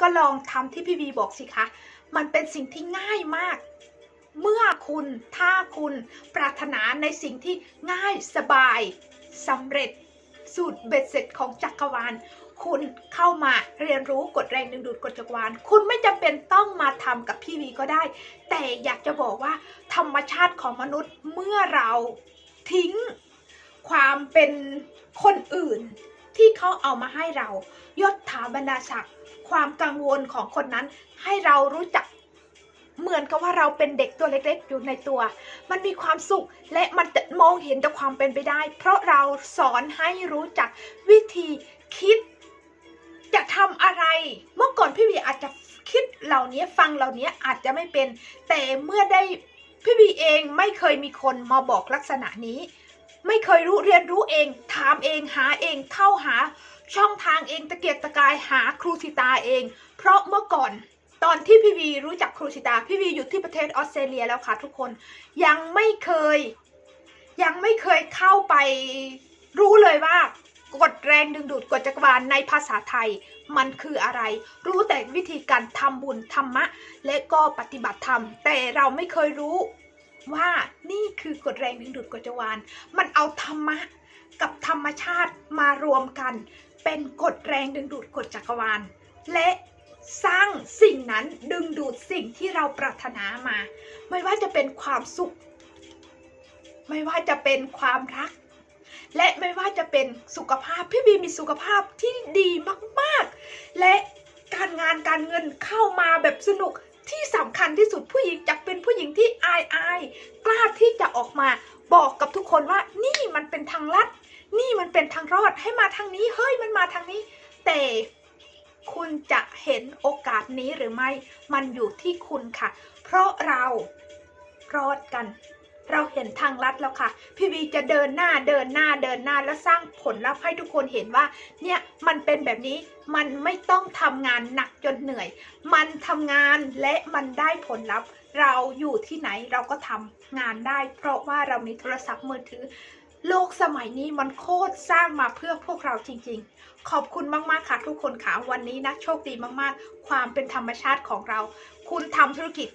ก็ลองทำที่พี่บีบอกสิคะ มันเป็นสิ่งที่ง่ายมาก เมื่อคุณถ้าคุณปรารถนาในสิ่งที่ง่ายสบายสำเร็จสูตรเบ็ดเสร็จของจักรวาล คุณเข้ามาเรียนรู้กฎแรงดึงดูดกฎจักรวาล คุณไม่จำเป็นต้องมาทำกับพี่วีก็ได้ แต่อยากจะบอกว่า ธรรมชาติของมนุษย์เมื่อเราทิ้งความเป็นคนอื่น ที่เขาเอามาให้เรา ยศถาบรรดาศักดิ์ความกังวลของคนนั้น ให้เรารู้จัก เหมือนกับว่าเราเป็นเด็กตัวเล็กๆ อยู่ในตัว มันมีความสุขและมันจะมองเห็นแต่ความเป็นไปได้ เพราะเราสอนให้รู้จักวิธีคิด จะทำอะไร เมื่อก่อนพี่วีอาจจะคิดเหล่านี้ฟังเหล่านี้อาจจะไม่เป็น แต่เมื่อได้พี่วีเองไม่เคยมีคนมาบอกลักษณะนี้ ไม่เคยรู้เรียนรู้เอง ถามเองหาเองเข้าหา ช่องทางเองตะเกียกตะกายหาครูสิตาเอง เพราะเมื่อก่อนตอนที่พี่วีรู้จักครูสิตาพี่วีอยู่ที่ประเทศออสเตรเลียแล้วค่ะทุกคนยังไม่เคย ยังไม่เคยเข้าไปรู้เลยว่ากฎแรงดึงดูดกฎจักรวาลในภาษาไทยมันคืออะไร รู้แต่วิธีการทำบุญธรรมะ และก็ปฏิบัติธรรม แต่เราไม่เคยรู้ ว่านี่คือกฎแรงดึงดูดกฎจักรวาล มันเอาธรรมะกับธรรมชาติมารวมกัน เป็นกฎแรงดึงดูดกฎจักรวาล และสร้างสิ่งนั้นดึงดูดสิ่งที่เราปรารถนามา ไม่ว่าจะเป็นความสุข ไม่ว่าจะเป็นความรัก และไม่ว่าจะเป็นสุขภาพพี่บีมีสุขภาพที่ดีมาก ๆ และการงานการเงินเข้ามาแบบสนุก ที่สำคัญที่สุดผู้หญิงจะเป็นผู้หญิงที่อายอายกล้าที่จะออกมาบอกกับทุกคนว่านี่มันเป็นทางลัด นี่มันเป็นทางรอดให้มาทางนี้เฮ้ยมันมาทางนี้ แต่คุณจะเห็นโอกาสนี้หรือไม่ มันอยู่ที่คุณค่ะ เพราะเรารอดกัน เราเห็นทางลัดแล้วค่ะ พี่วีจะเดินหน้าเดินหน้าเดินหน้าและสร้างผลลัพธ์ให้ทุกคนเห็นว่า เนี่ยมันเป็นแบบนี้มันไม่ต้องทำงานหนักจนเหนื่อย มันทำงานและมันได้ผลลัพธ์ เราอยู่ที่ไหนเราก็ทำงานได้ เพราะว่าเรามีโทรศัพท์มือถือ โลกสมัยนี้มันโคตรสร้างมาเพื่อพวกเราจริง ๆ ขอบคุณมากๆค่ะทุกคนค่ะวันนี้นะโชคดีมากๆ ความเป็นธรรมชาติของเรา คุณทำธุรกิจ